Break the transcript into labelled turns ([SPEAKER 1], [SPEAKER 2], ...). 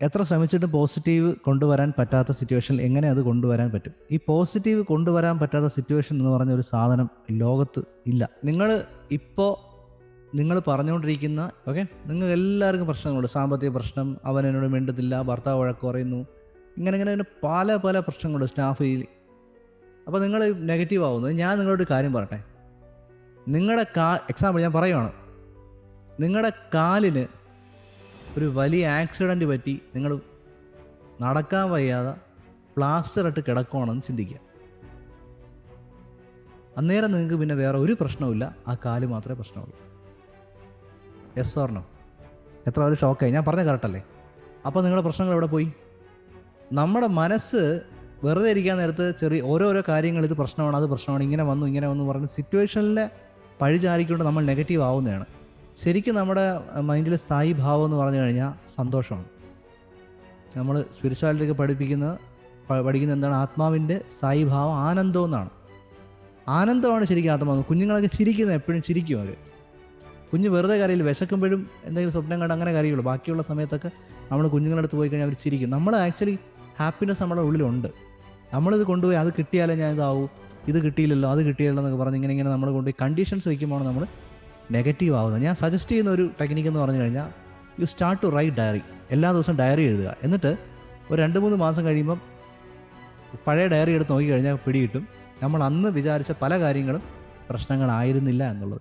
[SPEAKER 1] എത്ര ശ്രമിച്ചിട്ടും പോസിറ്റീവ് കൊണ്ടുവരാൻ പറ്റാത്ത സിറ്റുവേഷനിൽ എങ്ങനെ അത് കൊണ്ടുവരാൻ പറ്റും? ഈ പോസിറ്റീവ് കൊണ്ടുവരാൻ പറ്റാത്ത സിറ്റുവേഷൻ എന്ന് പറഞ്ഞ ഒരു സാധനം ലോകത്ത് ഇല്ല. നിങ്ങൾ ഇപ്പോൾ നിങ്ങൾ പറഞ്ഞുകൊണ്ടിരിക്കുന്ന ഓക്കെ നിങ്ങൾ എല്ലാവർക്കും പ്രശ്നങ്ങളുണ്ട്. സാമ്പത്തിക പ്രശ്നം അവൻ എന്നോട് മിണ്ടത്തില്ല ഭർത്താവ് വഴക്ക് ഇങ്ങനെ ഇങ്ങനെ ഇങ്ങനെ പല പല പ്രശ്നങ്ങളുണ്ട് സ്റ്റാഫിൽ അപ്പോൾ നിങ്ങൾ നെഗറ്റീവ് ആവുന്നത് ഞാൻ നിങ്ങളോട് കാര്യം പറയട്ടെ? നിങ്ങളുടെ കാ എക്സാമ്പിൾ ഞാൻ പറയുവാണ്. നിങ്ങളുടെ കാലിന് ഒരു വലിയ ആക്സിഡന്റ് പറ്റി നിങ്ങൾ നടക്കാൻ വയ്യാതെ പ്ലാസ്റ്റർ ഇട്ട് കിടക്കുവാണെന്ന് ചിന്തിക്കുക. അന്നേരം നിങ്ങൾക്ക് പിന്നെ വേറെ ഒരു പ്രശ്നവുമില്ല ആ കാൽ മാത്രമേ പ്രശ്നമുള്ളൂ. എസ് ഓർണോ എത്ര ഒരു ഷോക്കായി ഞാൻ പറഞ്ഞ കറക്റ്റല്ലേ അപ്പോൾ നിങ്ങളുടെ പ്രശ്നങ്ങൾ എവിടെ പോയി? നമ്മുടെ മനസ്സ് വെറുതെ ഇരിക്കാൻ നേരത്ത് ചെറിയ ഓരോരോ കാര്യങ്ങൾ ഇത് പ്രശ്നമാണ് അത് പ്രശ്നമാണ് ഇങ്ങനെ വന്നു ഇങ്ങനെ വന്നു പറഞ്ഞ് സിറ്റുവേഷനിലെ പഴിചാരിക്കൊണ്ട് നമ്മൾ നെഗറ്റീവ് ആവുന്നതാണ്. ശരിക്കും നമ്മുടെ മൈൻഡിൽ സ്ഥായി ഭാവം എന്ന് പറഞ്ഞു കഴിഞ്ഞാൽ സന്തോഷമാണ്. നമ്മൾ സ്പിരിച്വാലിറ്റിയൊക്കെ പഠിപ്പിക്കുന്ന പഠിക്കുന്ന എന്താണ് ആത്മാവിന്റെ സ്ഥായി ഭാവം ആനന്ദം എന്നാണ്. ആനന്ദമാണ് ശരിക്കും ആത്മാവ്. കുഞ്ഞുങ്ങളൊക്കെ ചിരിക്കുന്നത് എപ്പോഴും ചിരിക്കും അവർ കുഞ്ഞ് വെറുതെ കരയിൽ വിശക്കുമ്പോഴും എന്തെങ്കിലും സ്വപ്നം കണ്ട് അങ്ങനെ കരയുള്ളൂ. ബാക്കിയുള്ള സമയത്തൊക്കെ നമ്മൾ കുഞ്ഞുങ്ങളുടെ അടുത്ത് പോയി കഴിഞ്ഞാൽ അവർ ചിരിക്കും. നമ്മൾ ആക്ച്വലി ഹാപ്പിനെസ് നമ്മുടെ ഉള്ളിലുണ്ട്. നമ്മളിത് കൊണ്ടുപോയി അത് കിട്ടിയാലേ ഞാൻ ഇതാവൂ ഇത് കിട്ടിയില്ലല്ലോ അത് കിട്ടിയില്ലല്ലോ എന്നൊക്കെ പറഞ്ഞ് ഇങ്ങനെ ഇങ്ങനെ നമ്മൾ കൊണ്ടുപോയി കണ്ടീഷൻസ് വയ്ക്കുമ്പോൾ നമ്മൾ നെഗറ്റീവ് ആവുന്നത് ഞാൻ സജസ്റ്റ് ചെയ്യുന്ന ഒരു ടെക്നിക്ക് എന്ന് പറഞ്ഞു കഴിഞ്ഞാൽ you start to write diary എല്ലാ ദിവസവും ഡയറി എഴുതുക. എന്നിട്ട് ഒരു രണ്ട് മൂന്ന് മാസം കഴിയുമ്പം പഴയ ഡയറി എടുത്ത് നോക്കിക്കഴിഞ്ഞാൽ പിടികിട്ടും. നമ്മൾ അന്ന് വിചാരിച്ച പല കാര്യങ്ങളും പ്രശ്നങ്ങളായിരുന്നില്ല എന്നുള്ളത്.